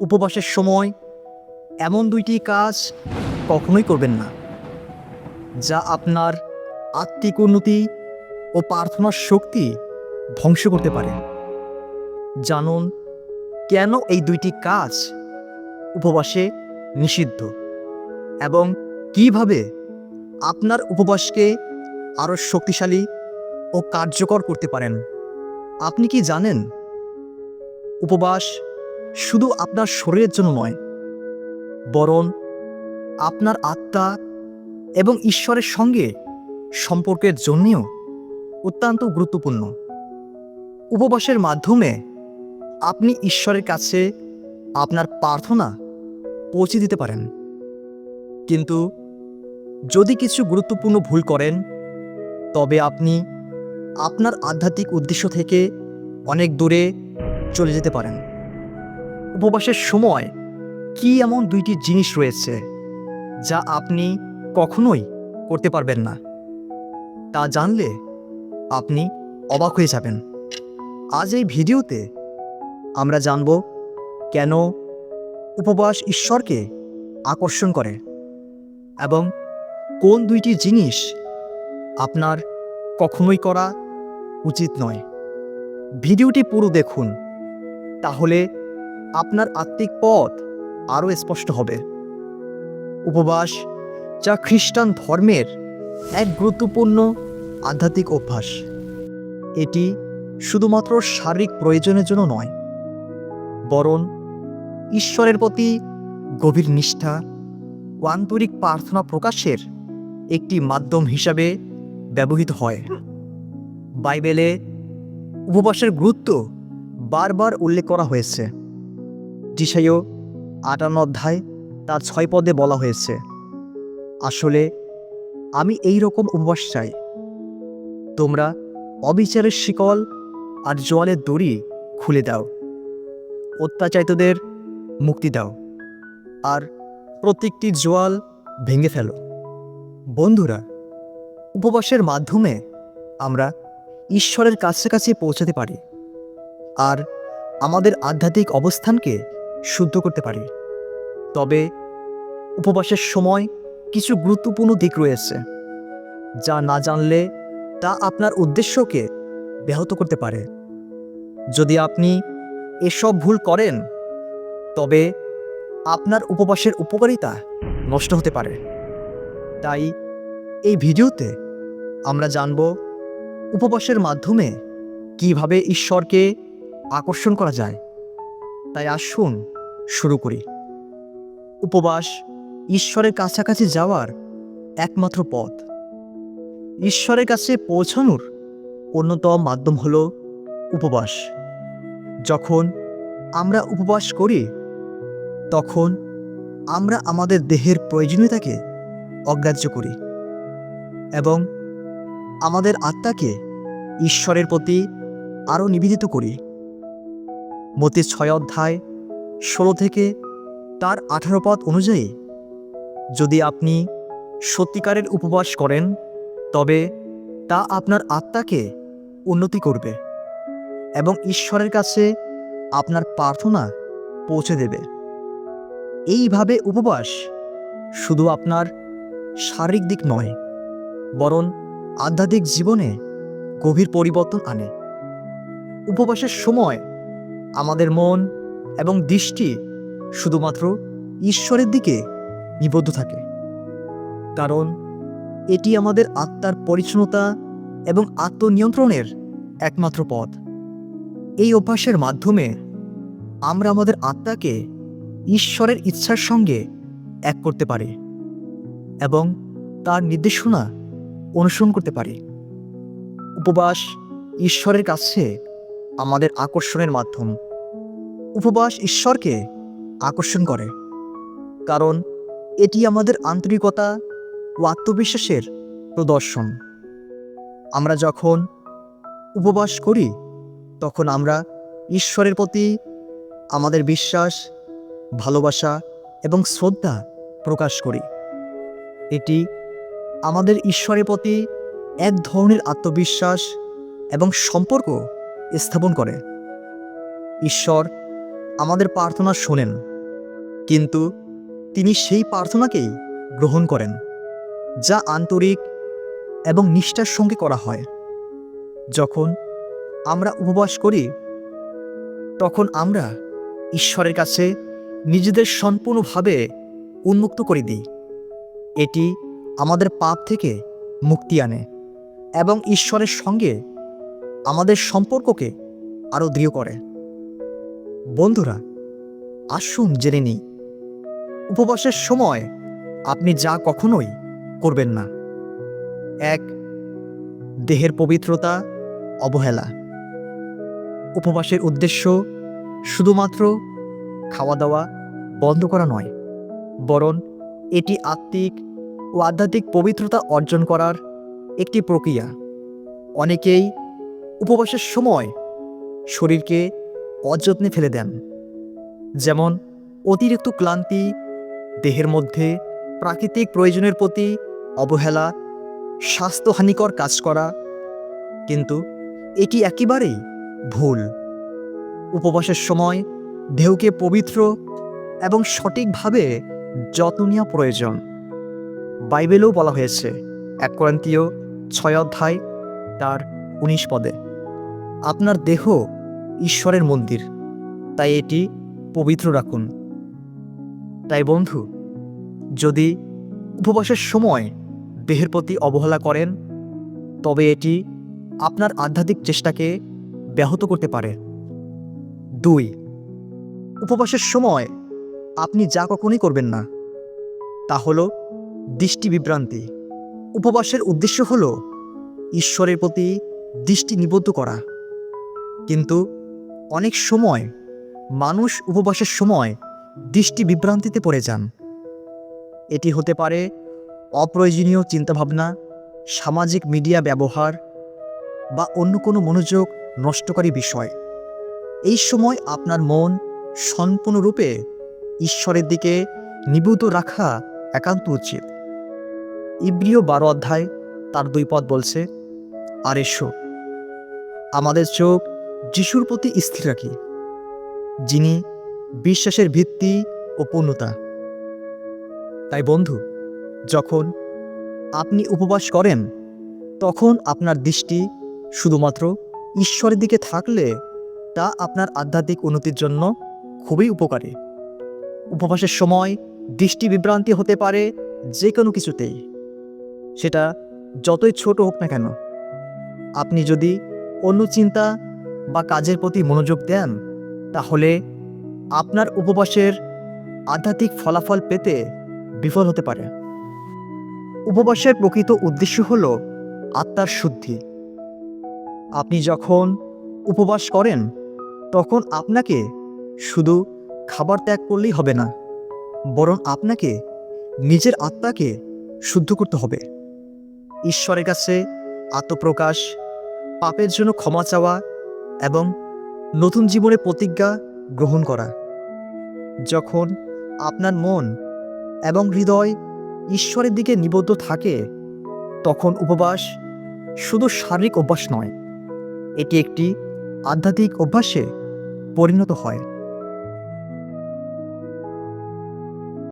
উপবাসের সময় এমন দুইটি কাজ কখনোই করবেন না, যা আপনার আত্মিক উন্নতি ও প্রার্থনার শক্তি ধ্বংস করতে পারে। জানুন, কেন এই দুইটি কাজ উপবাসে নিষিদ্ধ এবং কীভাবে আপনার উপবাসকে আরও শক্তিশালী ও কার্যকর করতে পারেন? আপনি কি জানেন? উপবাস শুধু আপনার শরীরের জন্য নয়, বরং আপনার আত্মা এবং ঈশ্বরের সঙ্গে সম্পর্কের জন্যেও অত্যন্ত গুরুত্বপূর্ণ। উপবাসের মাধ্যমে আপনি ঈশ্বরের কাছে আপনার প্রার্থনা পৌঁছে দিতে পারেন। কিন্তু যদি কিছু গুরুত্বপূর্ণ ভুল করেন, তবে আপনি আপনার আধ্যাত্মিক উদ্দেশ্য থেকে অনেক দূরে চলে যেতে পারেন। উপবাসের সময় কি এমন দুইটি জিনিস রয়েছে যা আপনি কখনোই করতে পারবেন না? তা জানলে আপনি অবাক হয়ে যাবেন। আজ এই ভিডিওতে আমরা জানব কেন উপবাস ঈশ্বরকে আকর্ষণ করে এবং কোন দুইটি জিনিস আপনার কখনোই করা উচিত নয়। ভিডিওটি পুরো দেখুন। তাহলে আপনার আত্মিক পথ আরও স্পষ্ট হবে। উপবাস যা খ্রিস্টান ধর্মের এক গুরুত্বপূর্ণ আধ্যাত্মিক অভ্যাস। এটি শুধুমাত্র শারীরিক প্রয়োজনের জন্য নয়, বরং ঈশ্বরের প্রতি গভীর নিষ্ঠা ও আন্তরিক প্রার্থনা প্রকাশের একটি মাধ্যম হিসাবে ব্যবহৃত হয়। বাইবেলে উপবাসের গুরুত্ব বারবার উল্লেখ করা হয়েছে। যিশাইও আটান্ন অধ্যায় তার ছয় পদে বলা হয়েছে, আসলে আমি এই রকম উপবাস চাই। তোমরা অবিচারের শিকল আর জলের দড়ি খুলে দাও, অত্যাচারিতদের মুক্তি দাও, আর প্রত্যেকটি জোয়াল ভেঙে ফেলো। বন্ধুরা, উপবাসের মাধ্যমে আমরা ঈশ্বরের কাছাকাছি পৌঁছাতে পারি, আর আমাদের আধ্যাত্মিক অবস্থানকে শুদ্ধ করতে পারি। তবে উপবাসের সময় কিছু গুরুত্বপূর্ণ দিক রয়েছে, যা না জানলে তা আপনার উদ্দেশ্যকে ব্যাহত করতে পারে। যদি আপনি এসব ভুল করেন, তবে আপনার উপবাসের উপকারিতা নষ্ট হতে পারে। তাই এই ভিডিওতে আমরা জানব উপবাসের মাধ্যমে কীভাবে ঈশ্বরকে আকর্ষণ করা যায়। তাই আসুন শুরু করি। উপবাস ঈশ্বরের কাছাকাছি যাওয়ার একমাত্র পথ। ঈশ্বরের কাছে পৌঁছানোর অন্যতম মাধ্যম হল উপবাস। যখন আমরা উপবাস করি, তখন আমরা আমাদের দেহের প্রয়োজনীয়তাকে অগ্রাহ্য করি এবং আমাদের আত্মাকে ঈশ্বরের প্রতি আরও নিবেদিত করি। মতি ছয় অধ্যায় ষোলো থেকে তার আঠারো পদ অনুযায়ী যদি আপনি সত্যিকারের উপবাস করেন, তবে তা আপনার আত্মাকে উন্নতি করবে এবং ঈশ্বরের কাছে আপনার প্রার্থনা পৌঁছে দেবে। এইভাবে উপবাস শুধু আপনার শারীরিক দিক নয়, বরং আধ্যাত্মিক জীবনে গভীর পরিবর্তন আনে। উপবাসের সময় আমাদের মন এবং দৃষ্টি শুধুমাত্র ঈশ্বরের দিকে নিবদ্ধ থাকে। কারণ এটি আমাদের আত্মার পরিচ্ছন্নতা এবং আত্মনিয়ন্ত্রণের একমাত্র পথ। এই অভ্যাসের মাধ্যমে আমরা আমাদের আত্মাকে ঈশ্বরের ইচ্ছার সঙ্গে এক করতে পারি এবং তার নির্দেশনা অনুসরণ করতে পারি। উপবাস ঈশ্বরের কাছে আমাদের আকর্ষণের মাধ্যম। উপবাস ঈশ্বরকে আকর্ষণ করে। কারণ এটি আমাদের আন্তরিকতা ও আত্মবিশ্বাসের প্রদর্শন। আমরা যখন উপবাস করি, তখন আমরা ঈশ্বরের প্রতি আমাদের বিশ্বাস, ভালোবাসা এবং শ্রদ্ধা প্রকাশ করি। এটি আমাদের ঈশ্বরের প্রতি এক ধরনের আত্মবিশ্বাস এবং সম্পর্ক স্থাপন করে। ঈশ্বর আমাদের প্রার্থনা শোনেন। কিন্তু তিনি সেই প্রার্থনাকেই গ্রহণ করেন, যা আন্তরিক এবং নিষ্ঠার সঙ্গে করা হয়। যখন আমরা উপবাস করি, তখন আমরা ঈশ্বরের কাছে নিজেদের সম্পূর্ণভাবে উন্মুক্ত করে দিই। এটি আমাদের পাপ থেকে মুক্তি আনে এবং ঈশ্বরের সঙ্গে আমাদের সম্পর্ককে আরও দৃঢ় করে। বন্ধুরা, আসুন জেনে নিই। উপবাসের সময় আপনি যা কখনোই করবেন না। এক, দেহের পবিত্রতা, অবহেলা। উপবাসের উদ্দেশ্য শুধুমাত্র খাওয়া দাওয়া বন্ধ করা নয়, বরং এটি আত্মিক ও আধ্যাত্মিক পবিত্রতা অর্জন করার একটি প্রক্রিয়া। অনেকেই উপবাসের সময় শরীরকে অযত্নে ফেলে দেন। যেমন অতিরিক্ত ক্লান্তি, দেহের মধ্যে প্রাকৃতিক প্রয়োজনের প্রতি অবহেলা, স্বাস্থ্যহানিকর কাজ করা। কিন্তু এটি একেবারেই ভুল? উপবাসের সময় দেহকে পবিত্র এবং সঠিকভাবে যত্ন নেওয়া প্রয়োজন। বাইবেলেও বলা হয়েছে, এক ক্রান্তীয় ছয় অধ্যায় তার উনিশ পদে, আপনার দেহ ঈশ্বরের মন্দির। তাই এটি পবিত্র রাখুন। তাই বন্ধু, যদি উপবাসের সময় দেহের প্রতি অবহেলা করেন, তবে এটি আপনার আধ্যাত্মিক চেষ্টাকে ব্যাহত করতে পারে। দুই, উপবাসের সময় আপনি যা কখনই করবেন না, তা হল দৃষ্টি বিভ্রান্তি। উপবাসের উদ্দেশ্য হল ঈশ্বরের প্রতি দৃষ্টি নিবদ্ধ করা। কিন্তু অনেক সময় মানুষ উপবাসের সময় দৃষ্টি বিভ্রান্তিতে পড়ে যান। এটি হতে পারে অপ্রয়োজনীয় চিন্তাভাবনা, সামাজিক মিডিয়া ব্যবহার বা অন্য কোনো মনোযোগ নষ্টকারী বিষয়। এই সময় আপনার মন সম্পূর্ণরূপে ঈশ্বরের দিকে নিবদ্ধ রাখা একান্ত উচিত। ইব্রিয় বারো অধ্যায় তার দুই পদ বলছে, আর এসো, আমাদের চোখ যিশুর প্রতি স্থির রাখি, যিনি বিশ্বাসের ভিত্তি ও পূর্ণতা। তাই বন্ধু, যখন আপনি উপবাস করেন, তখন আপনার দৃষ্টি শুধুমাত্র ঈশ্বরের দিকে থাকলে তা আপনার আধ্যাত্মিক উন্নতির জন্য খুবই উপকারী। উপবাসের সময় দৃষ্টি বিভ্রান্তি হতে পারে যে কোনো কিছুতেই। সেটা যতই ছোট হোক না কেন, আপনি যদি অন্য চিন্তা বা কাজের প্রতি মনোযোগ দেন, তাহলে আপনার উপবাসের আধ্যাত্মিক ফলাফল পেতে বিফল হতে পারে। উপবাসের প্রকৃত উদ্দেশ্য হল আত্মার শুদ্ধি। আপনি যখন উপবাস করেন, তখন আপনাকে শুধু খাবার ত্যাগ করলেই হবে না, বরং আপনাকে নিজের আত্মাকে শুদ্ধ করতে হবে। ঈশ্বরের কাছে আত্মপ্রকাশ, পাপের জন্য ক্ষমা চাওয়া এবং নতুন জীবনে প্রতিজ্ঞা গ্রহণ করা। যখন আপনার মন এবং হৃদয় ঈশ্বরের দিকে নিবদ্ধ থাকে, তখন উপবাস শুধু শারীরিক অভ্যাস নয়, এটি একটি আধ্যাত্মিক অভ্যাসে পরিণত হয়।